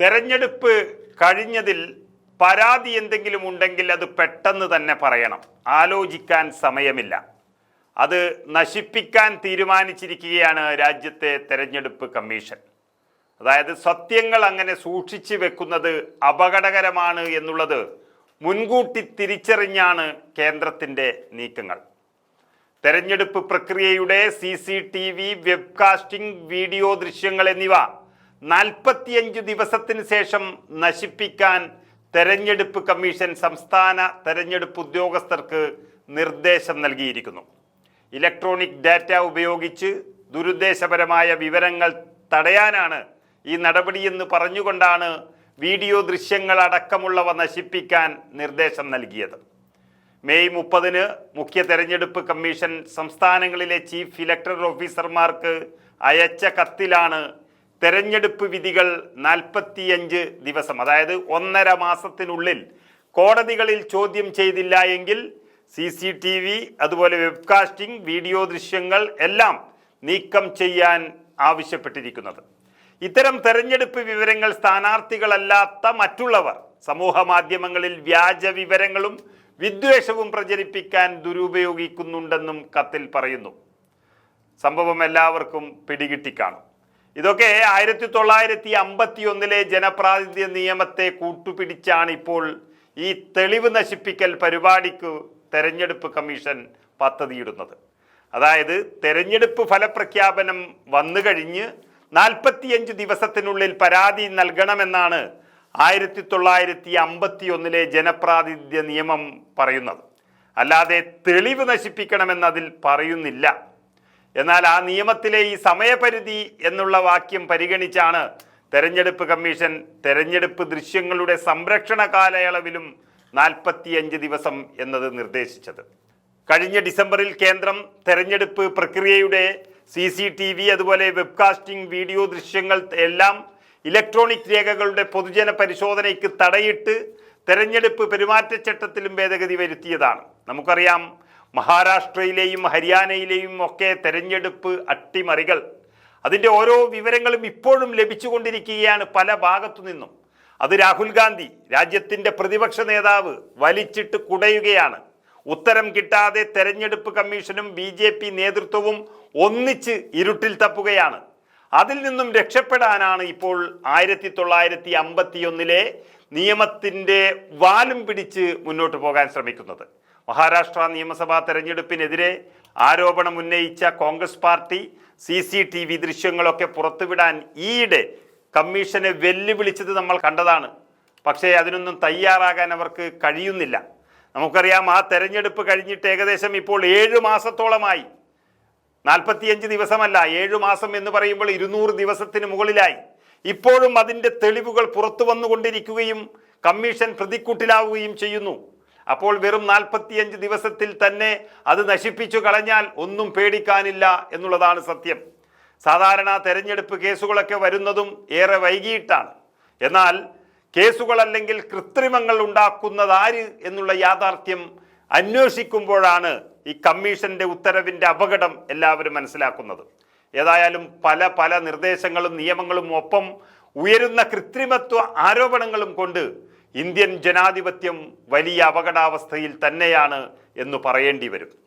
തെരഞ്ഞെടുപ്പ് കഴിഞ്ഞതിൽ പരാതി എന്തെങ്കിലും ഉണ്ടെങ്കിൽ അത് പെട്ടെന്ന് തന്നെ പറയണം. ആലോചിക്കാൻ സമയമില്ല. അത് നശിപ്പിക്കാൻ തീരുമാനിച്ചിരിക്കുകയാണ് രാജ്യത്തെ തെരഞ്ഞെടുപ്പ് കമ്മീഷൻ. അതായത് സത്യങ്ങൾ അങ്ങനെ സൂക്ഷിച്ചു വെക്കുന്നത് അപകടകരമാണ് എന്നുള്ളത് മുൻകൂട്ടി തിരിച്ചറിഞ്ഞാണ് കേന്ദ്രത്തിന്റെ നീക്കങ്ങൾ. തെരഞ്ഞെടുപ്പ് പ്രക്രിയയുടെ C C T V webcasting video ദൃശ്യങ്ങൾ എന്നിവ നാൽപ്പത്തിയഞ്ച് ദിവസത്തിന് ശേഷം നശിപ്പിക്കാൻ തെരഞ്ഞെടുപ്പ് കമ്മീഷൻ സംസ്ഥാന തെരഞ്ഞെടുപ്പ് ഉദ്യോഗസ്ഥർക്ക് നിർദ്ദേശം നൽകിയിരിക്കുന്നു. ഇലക്ട്രോണിക് ഡാറ്റ ഉപയോഗിച്ച് ദുരുദ്ദേശപരമായ വിവരങ്ങൾ തടയാനാണ് ഈ നടപടിയെന്ന് പറഞ്ഞുകൊണ്ടാണ് വീഡിയോ ദൃശ്യങ്ങൾ അടക്കമുള്ളവ നശിപ്പിക്കാൻ നിർദ്ദേശം നൽകിയത്. മെയ് മുപ്പതിന് മുഖ്യ തെരഞ്ഞെടുപ്പ് കമ്മീഷൻ സംസ്ഥാനങ്ങളിലെ ചീഫ് ഇലക്ടറൽ ഓഫീസർമാർക്ക് അയച്ച കത്തിലാണ് തെരഞ്ഞെടുപ്പ് വിധികൾ നാൽപ്പത്തിയഞ്ച് ദിവസം അതായത് ഒന്നര മാസത്തിനുള്ളിൽ കോടതികളിൽ ചോദ്യം ചെയ്തില്ല എങ്കിൽ സി സി ടി വി അതുപോലെ വെബ്കാസ്റ്റിംഗ് വീഡിയോ ദൃശ്യങ്ങൾ എല്ലാം നീക്കം ചെയ്യാൻ ആവശ്യപ്പെട്ടിരിക്കുന്നത്. ഇത്തരം തെരഞ്ഞെടുപ്പ് വിവരങ്ങൾ സ്ഥാനാർത്ഥികളല്ലാത്ത മറ്റുള്ളവർ സമൂഹ മാധ്യമങ്ങളിൽ വ്യാജ വിവരങ്ങളും വിദ്വേഷവും പ്രചരിപ്പിക്കാൻ ദുരുപയോഗിക്കുന്നുണ്ടെന്നും കത്തിൽ പറയുന്നു. സംഭവം എല്ലാവർക്കും പിടികിട്ടിക്കാണും ഇതൊക്കെ ആയിരത്തി തൊള്ളായിരത്തി അമ്പത്തി ഒന്നിലെ ജനപ്രാതിനിധ്യ നിയമത്തെ കൂട്ടുപിടിച്ചാണ് ഇപ്പോൾ ഈ തെളിവ് നശിപ്പിക്കൽ പരിപാടിക്ക് തെരഞ്ഞെടുപ്പ് കമ്മീഷൻ പദ്ധതിയിടുന്നത്. അതായത് തെരഞ്ഞെടുപ്പ് ഫലപ്രഖ്യാപനം വന്നു കഴിഞ്ഞ് നാൽപ്പത്തിയഞ്ച് ദിവസത്തിനുള്ളിൽ പരാതി നൽകണമെന്നാണ് ആയിരത്തി തൊള്ളായിരത്തി അമ്പത്തി ഒന്നിലെ ജനപ്രാതിനിധ്യ നിയമം പറയുന്നത്. അല്ലാതെ തെളിവ് നശിപ്പിക്കണമെന്നതിൽ പറയുന്നില്ല. എന്നാൽ ആ നിയമത്തിലെ ഈ സമയപരിധി എന്നുള്ള വാക്യം പരിഗണിച്ചാണ് തെരഞ്ഞെടുപ്പ് കമ്മീഷൻ തെരഞ്ഞെടുപ്പ് ദൃശ്യങ്ങളുടെ സംരക്ഷണ കാലയളവിലും നാൽപ്പത്തിയഞ്ച് ദിവസം എന്നത് നിർദ്ദേശിച്ചത്. കഴിഞ്ഞ ഡിസംബറിൽ കേന്ദ്രം തെരഞ്ഞെടുപ്പ് പ്രക്രിയയുടെ സി സി ടി വി അതുപോലെ വെബ്കാസ്റ്റിംഗ് വീഡിയോ ദൃശ്യങ്ങൾ എല്ലാം ഇലക്ട്രോണിക് രേഖകളുടെ പൊതുജന പരിശോധനയ്ക്ക് തടയിട്ട് തെരഞ്ഞെടുപ്പ് പെരുമാറ്റച്ചട്ടത്തിലും ഭേദഗതി വരുത്തിയതാണ്. നമുക്കറിയാം മഹാരാഷ്ട്രയിലെയും ഹരിയാനയിലെയും ഒക്കെ തെരഞ്ഞെടുപ്പ് അട്ടിമറികൾ. അതിന്റെ ഓരോ വിവരങ്ങളും ഇപ്പോഴും ലഭിച്ചുകൊണ്ടിരിക്കുകയാണ് പല ഭാഗത്തു നിന്നും. അത് രാഹുൽ ഗാന്ധി രാജ്യത്തിന്റെ പ്രതിപക്ഷ നേതാവ് വലിച്ചിട്ട് കുടയുകയാണ്. ഉത്തരം കിട്ടാതെ തെരഞ്ഞെടുപ്പ് കമ്മീഷനും ബി ജെ പി നേതൃത്വവും ഒന്നിച്ച് ഇരുട്ടിൽ തപ്പുകയാണ്. അതിൽ നിന്നും രക്ഷപ്പെടാനാണ് ഇപ്പോൾ ആയിരത്തി തൊള്ളായിരത്തി അമ്പത്തിയൊന്നിലെ നിയമത്തിന്റെ വാലും പിടിച്ച് മുന്നോട്ട് പോകാൻ ശ്രമിക്കുന്നത്. മഹാരാഷ്ട്ര നിയമസഭാ തെരഞ്ഞെടുപ്പിനെതിരെ ആരോപണം ഉന്നയിച്ച Congress party C C T V ദൃശ്യങ്ങളൊക്കെ പുറത്തുവിടാൻ ഈയിടെ കമ്മീഷനെ വെല്ലുവിളിച്ചത് നമ്മൾ കണ്ടതാണ്. പക്ഷേ അതിനൊന്നും തയ്യാറാകാൻ അവർക്ക് കഴിയുന്നില്ല. നമുക്കറിയാം ആ തെരഞ്ഞെടുപ്പ് കഴിഞ്ഞിട്ട് ഏകദേശം ഇപ്പോൾ ഏഴ് മാസത്തോളമായി. നാൽപ്പത്തിയഞ്ച് ദിവസമല്ല ഏഴു മാസം എന്ന് പറയുമ്പോൾ ഇരുന്നൂറ് ദിവസത്തിന് മുകളിലായി. ഇപ്പോഴും അതിന്റെ തെളിവുകൾ പുറത്തു വന്നുകൊണ്ടിരിക്കുകയും കമ്മീഷൻ പ്രതിക്കൂട്ടിലാവുകയും ചെയ്യുന്നു. അപ്പോൾ വെറും നാൽപ്പത്തിയഞ്ച് ദിവസത്തിൽ തന്നെ അത് നശിപ്പിച്ചു കളഞ്ഞാൽ ഒന്നും പേടിക്കാനില്ല എന്നുള്ളതാണ് സത്യം. സാധാരണ തെരഞ്ഞെടുപ്പ് കേസുകളൊക്കെ വരുന്നതും ഏറെ വൈകിയിട്ടാണ്. എന്നാൽ കേസുകൾ അല്ലെങ്കിൽ കൃത്രിമങ്ങൾ ഉണ്ടാക്കുന്നതാര് എന്നുള്ള യാഥാർത്ഥ്യം അന്വേഷിക്കുമ്പോഴാണ് ഈ കമ്മീഷന്റെ ഉത്തരവിന്റെ അപകടം എല്ലാവരും മനസ്സിലാക്കുന്നത്. ഏതായാലും പല പല നിർദ്ദേശങ്ങളും നിയമങ്ങളും ഒപ്പം ഉയരുന്ന കൃത്രിമത്വ ആരോപണങ്ങളും കൊണ്ട് ഇന്ത്യൻ ജനാധിപത്യം വലിയ അപകടാവസ്ഥയിൽ തന്നെയാണ് എന്ന് പറയേണ്ടി വരും.